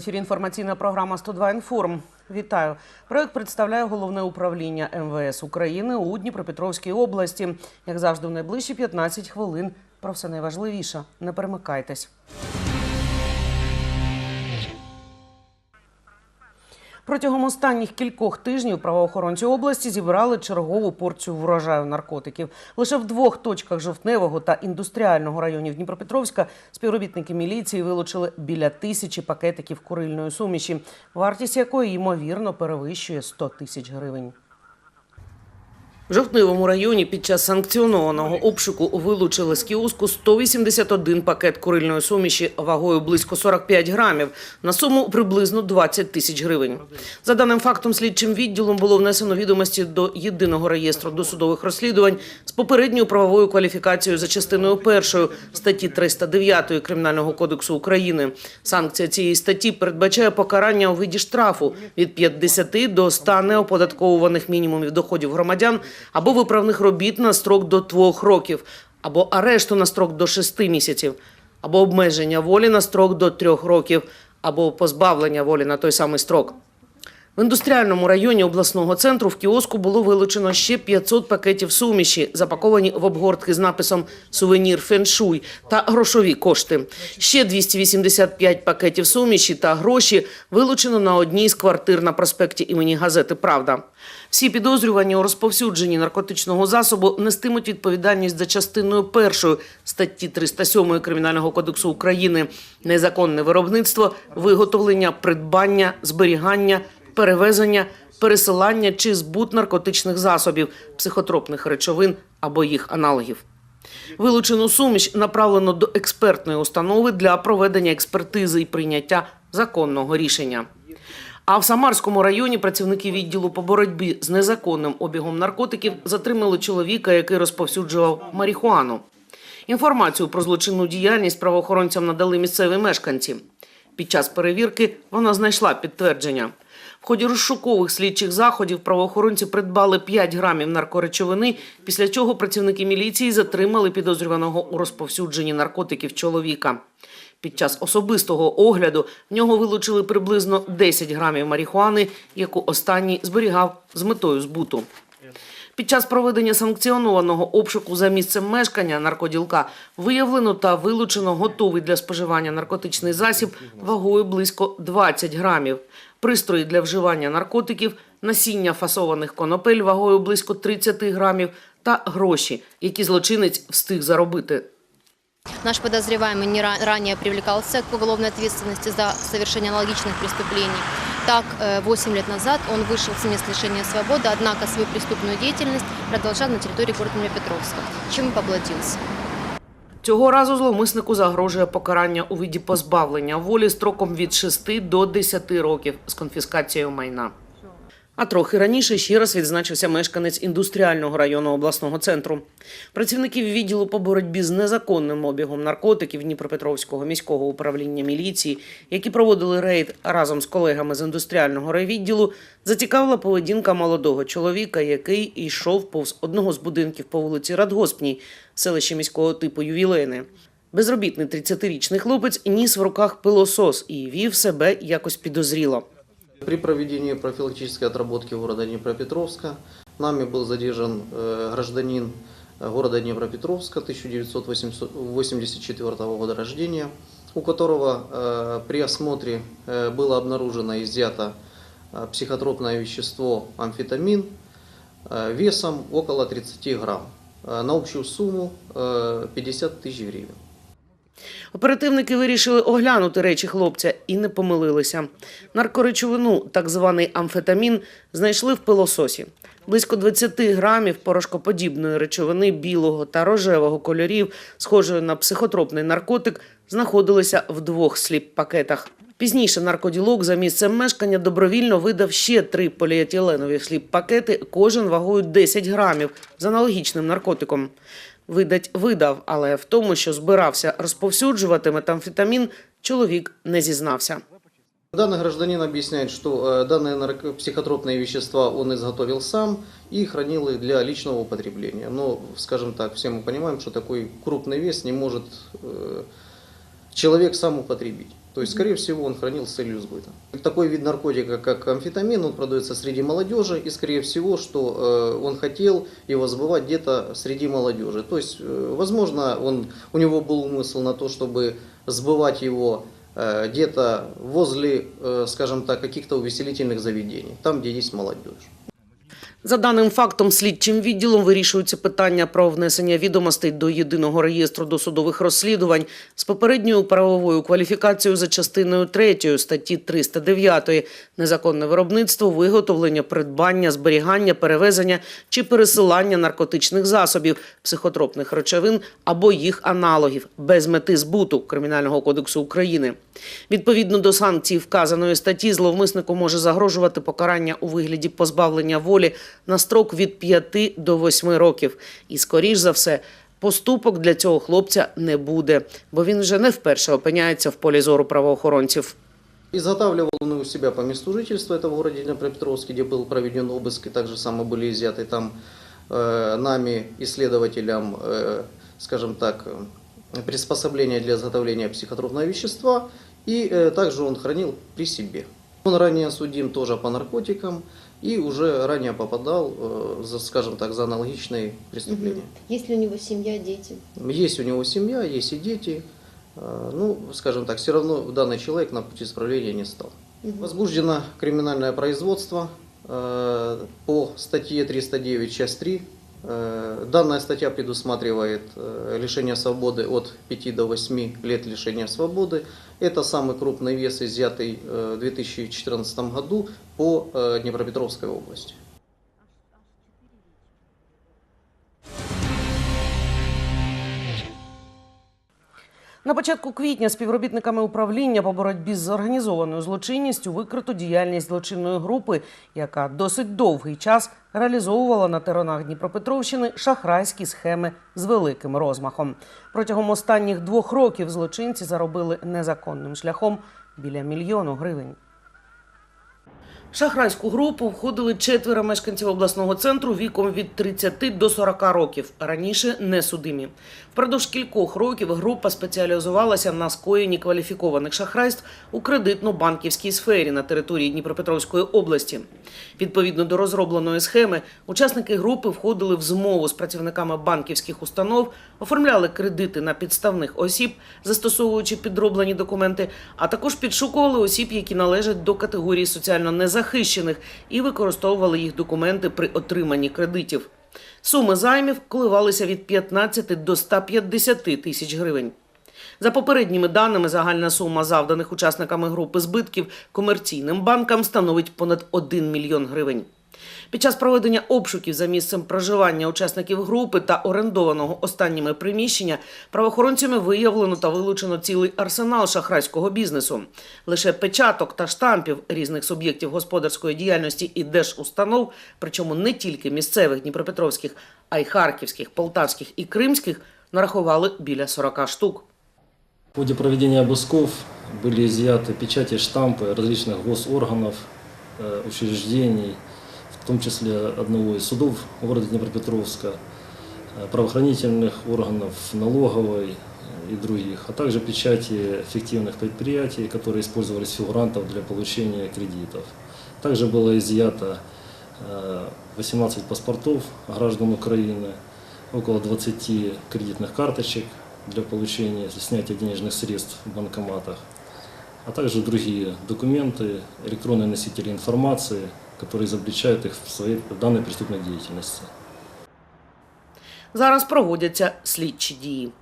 Ефірі інформаційна програма «102 інформ. Вітаю. Проект представляє головне управління МВС України у Дніпропетровській області. Як завжди, в найближчі 15 хвилин про все найважливіше. Не перемикайтесь. Протягом останніх кількох тижнів правоохоронці області зібрали чергову порцію врожаю наркотиків. Лише в двох точках жовтневого та індустріального районів Дніпропетровська співробітники міліції вилучили біля тисячі пакетиків курильної суміші, вартість якої ймовірно перевищує 100 тисяч гривень. В Жовтневому районі під час санкціонованого обшуку вилучили з кіоску 181 пакет курильної суміші вагою близько 45 грамів на суму приблизно 20 тисяч гривень. За даним фактом, слідчим відділом було внесено відомості до єдиного реєстру досудових розслідувань з попередньою правовою кваліфікацією за частиною першої статті 309 Кримінального кодексу України. Санкція цієї статті передбачає покарання у виді штрафу від 50 до 100 неоподатковуваних мінімумів доходів громадян або виправних робіт на строк до двох років, або арешту на строк до шести місяців, або обмеження волі на строк до трьох років, або позбавлення волі на той самий строк. В індустріальному районі обласного центру в кіоску було вилучено ще 500 пакетів суміші, запаковані в обгортки з написом Сувенір феншуй та грошові кошти. Ще 285 пакетів суміші та гроші вилучено на одній з квартир на проспекті імені газети Правда. Всі підозрювані у розповсюдженні наркотичного засобу нестимуть відповідальність за частиною першої статті 307 Кримінального кодексу України незаконне виробництво, виготовлення, придбання, зберігання, перевезення, пересилання чи збут наркотичних засобів, психотропних речовин або їх аналогів. Вилучену суміш направлено до експертної установи для проведення експертизи і прийняття законного рішення. А в Самарському районі працівники відділу по боротьбі з незаконним обігом наркотиків затримали чоловіка, який розповсюджував марихуану. Інформацію про злочинну діяльність правоохоронцям надали місцеві мешканці. Під час перевірки вона знайшла підтвердження. В ході розшукових слідчих заходів правоохоронці придбали 5 грамів наркоречовини, після чого працівники міліції затримали підозрюваного у розповсюдженні наркотиків чоловіка. Під час особистого огляду в нього вилучили приблизно 10 грамів марихуани, яку останній зберігав з метою збуту. Під час проведення санкціонованого обшуку за місцем мешкання наркоділка виявлено та вилучено готовий для споживання наркотичний засіб вагою близько 20 грамів, пристрої для вживання наркотиків, насіння фасованих конопель вагою близько 30 грамів та гроші, які злочинець встиг заробити. Наш подозреваемый не ра- ранее привлекался к уголовной ответственности за совершение аналогичных преступлений. Так, э, 8 лет назад он вышел с мест лишения свободы, однако свою преступную деятельность продолжал на территории города Днепропетровска, чем и поплатился. Цього разу зловмиснику загрожує покарання у виді позбавлення волі строком від 6 до 10 років з конфіскацією майна. А трохи раніше ще раз відзначився мешканець індустріального району обласного центру. Працівників відділу по боротьбі з незаконним обігом наркотиків Дніпропетровського міського управління міліції, які проводили рейд разом з колегами з індустріального райвідділу, зацікавила поведінка молодого чоловіка, який йшов повз одного з будинків по вулиці Радгоспній, селищі міського типу Ювілейне. Безробітний 30-річний хлопець ніс в руках пилосос і вів себе якось підозріло. При проведении профилактической отработки города Днепропетровска нами был задержан э, гражданин э, города Днепропетровска 1984 года рождения, у которого э, при осмотре было обнаружено изъято психотропное вещество амфетамин весом около 30 грамм на общую сумму э, 50 тысяч гривен. Оперативники вирішили оглянути речі хлопця і не помилилися. Наркоречовину, так званий амфетамін, знайшли в пилососі. Близько 20 грамів порошкоподібної речовини білого та рожевого кольорів, схожої на психотропний наркотик, знаходилися в двох сліп-пакетах. Пізніше наркоділок за місцем мешкання добровільно видав ще три поліетиленові сліп-пакети, кожен вагою 10 грамів з аналогічним наркотиком Видать, видав, але в тому, що збирався розповсюджувати метамфетамін, чоловік не зізнався. Данный гражданин объясняет, что э, данные нарко- психотропные вещества он изготовил сам и хранил их для личного употребления. Но, скажем так, все мы понимаем, что такой крупный вес не может э, человек сам употребить. То есть, скорее всего, он хранил с целью сбыта. Такой вид наркотика, как амфетамин, он продается среди молодежи, и, скорее всего, что э, он хотел его сбывать где-то среди молодежи. То есть, э, возможно, он, у него был умысел на то, чтобы сбывать его э, где-то возле, скажем так, каких-то увеселительных заведений, там, где есть молодежь. За даним фактом, слідчим відділом вирішується питання про внесення відомостей до єдиного реєстру досудових розслідувань з попередньою правовою кваліфікацією за частиною 3 статті 309 незаконне виробництво, виготовлення, придбання, зберігання, перевезення чи пересилання наркотичних засобів, психотропних речовин або їх аналогів без мети збуту Кримінального кодексу України. Відповідно до санкцій вказаної статті, зловмиснику може загрожувати покарання у вигляді позбавлення волі на строк від 5 до 8 років. І, скоріш за все, поступок для цього хлопця не буде, бо він вже не вперше опиняється в полі зору правоохоронців. Изготавливал он у себя по месту жительства, это в городе Днепропетровске, где был проведен обыск, и также само были изъяты там э, нами, исследователям, э, скажем так, э, приспособления для изготовления психотропного вещества, и э, также он хранил при себе. Он ранее судим тоже по наркотикам и уже ранее попадал, э, за, скажем так, за аналогичные преступления. Есть ли у него семья, дети? Есть у него семья, есть и дети. Э, Ну, скажем так, все равно данный человек на пути исправления не стал. Возбуждено криминальное производство э, по статье 309, часть 3. Э, Данная статья предусматривает э, лишение свободы от 5 до 8 лет лишения свободы. Это самый крупный вес, изъятый э, в 2014 году по э, Днепропетровской области. На початку квітня співробітниками управління по боротьбі з організованою злочинністю викрито діяльність злочинної групи, яка досить довгий час реалізовувала на теренах Дніпропетровщини шахрайські схеми з великим розмахом. Протягом останніх двох років злочинці заробили незаконним шляхом біля мільйону гривень. Шахрайську групу входили четверо мешканців обласного центру віком від 30 до 40 років, раніше не судимі. Впродовж кількох років група спеціалізувалася на скоєнні кваліфікованих шахрайств у кредитно-банківській сфері на території Дніпропетровської області. Відповідно до розробленої схеми, учасники групи входили в змову з працівниками банківських установ, оформляли кредити на підставних осіб, застосовуючи підроблені документи, а також підшукували осіб, які належать до категорії соціально незахищених, і використовували їх документи при отриманні кредитів. Суми займів коливалися від 15 до 150 тисяч гривень. За попередніми даними, загальна сума завданих учасниками групи збитків комерційним банкам становить понад 1 мільйон гривень. Під час проведення обшуків за місцем проживання учасників групи та орендованого останніми приміщення правоохоронцями виявлено та вилучено цілий арсенал шахрайського бізнесу. Лише печаток та штампів різних суб'єктів господарської діяльності і держустанов, причому не тільки місцевих дніпропетровських, а й харківських, полтавських і кримських, нарахували біля 40 штук. В ходе проведения обысков были изъяты печати, штампы различных госорганов, э, учреждений, в том числе одного из судов города Днепропетровска, э, правоохранительных органов, налоговой э, и других, а также печати фиктивных предприятий, которые использовались фигурантов для получения кредитов. Также было изъято э, 18 паспортов граждан Украины, около 20 кредитных карточек для получения, снятия денежных средств в банкоматах, а также другие документы, электронные носители информации, которые изобличают их в своей в данной преступной деятельности. Зараз проводяться слідчі дії.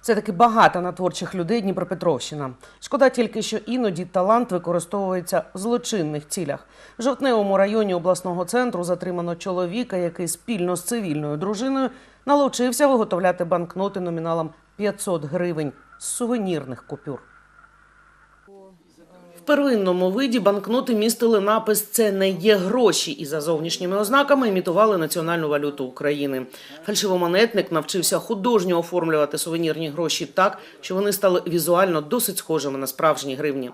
Це таки багата на творчих людей Дніпропетровщина. Шкода тільки, що іноді талант використовується в злочинних цілях. В жовтневому районі обласного центру затримано чоловіка, який спільно з цивільною дружиною налучився виготовляти банкноти номіналом 500 гривень сувенірних купюр. Первинному виді банкноти містили напис Це не є гроші і за зовнішніми ознаками імітували національну валюту України. Фальшивомонетник навчився художньо оформлювати сувенірні гроші так, що вони стали візуально досить схожими на справжні гривні.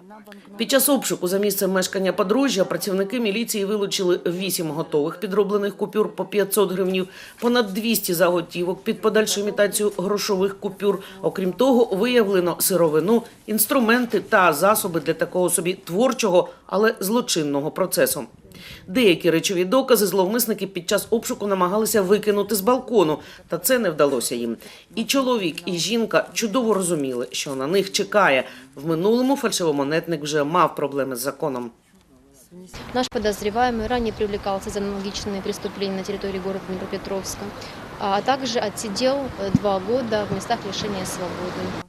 Під час обшуку за місцем мешкання подружжя працівники міліції вилучили 8 готових підроблених купюр по 500 гривнів, понад 200 заготівок під подальшу імітацію грошових купюр. Окрім того, виявлено сировину, інструменти та засоби для такого собі творчого, але злочинного процесу. Деякі речові докази зловмисники під час обшуку намагалися викинути з балкону, та це не вдалося їм. І чоловік, і жінка чудово розуміли, що на них чекає. В минулому фальшивомонетник вже мав проблеми з законом. Наш подозреваемый ранее привлекался за аналогичные преступления на территории города Днепропетровска, а также отсидел э, два года в местах лишения свободы.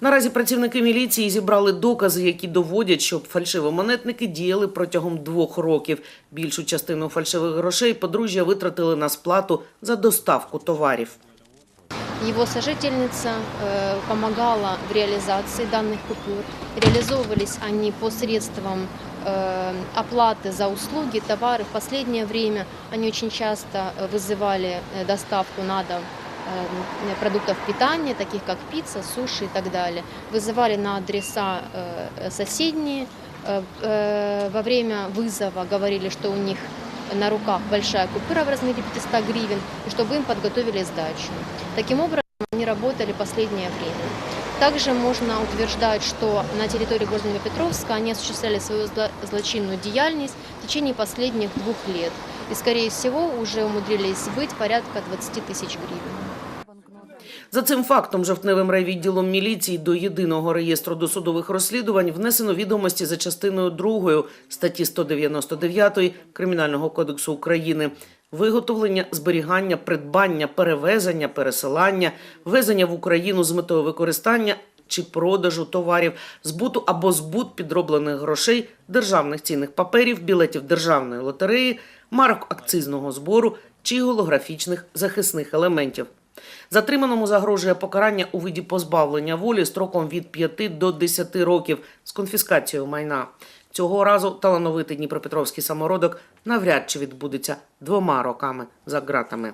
Наразі працівники міліції зібрали докази, які доводять, що фальшивомонетники діяли протягом двох років. Більшу частину фальшивих грошей подружжя витратили на сплату за доставку товарів. Его сожительница э, помогала в реализации данных купюр. Реализовывались они посредством э, оплаты за услуги, товары. В последнее время они очень часто э, вызывали э, доставку на дом э, продуктов питания, таких как пицца, суши и так далее. Вызывали на адреса э, соседние. Э, э, Во время вызова говорили, что у них на руках большая купюра в размере 500 гривен, и чтобы им подготовили сдачу. Таким образом, они работали последнее время. Также можно утверждать, что на территории города Днепропетровска они осуществляли свою зло- злочинную деятельность в течение последних двух лет. И, скорее всего, уже умудрились быть порядка 20 тысяч гривен. За цим фактом жовтневим райвідділом міліції до єдиного реєстру досудових розслідувань внесено відомості за частиною 2 статті 199 Кримінального кодексу України. Виготовлення, зберігання, придбання, перевезення, пересилання, ввезення в Україну з метою використання чи продажу товарів, збуту або збут підроблених грошей, державних цінних паперів, білетів державної лотереї, марок акцизного збору чи голографічних захисних елементів. Затриманому загрожує покарання у виді позбавлення волі строком від 5 до 10 років з конфіскацією майна. Цього разу талановитий дніпропетровський самородок навряд чи відбудеться двома роками за ґратами.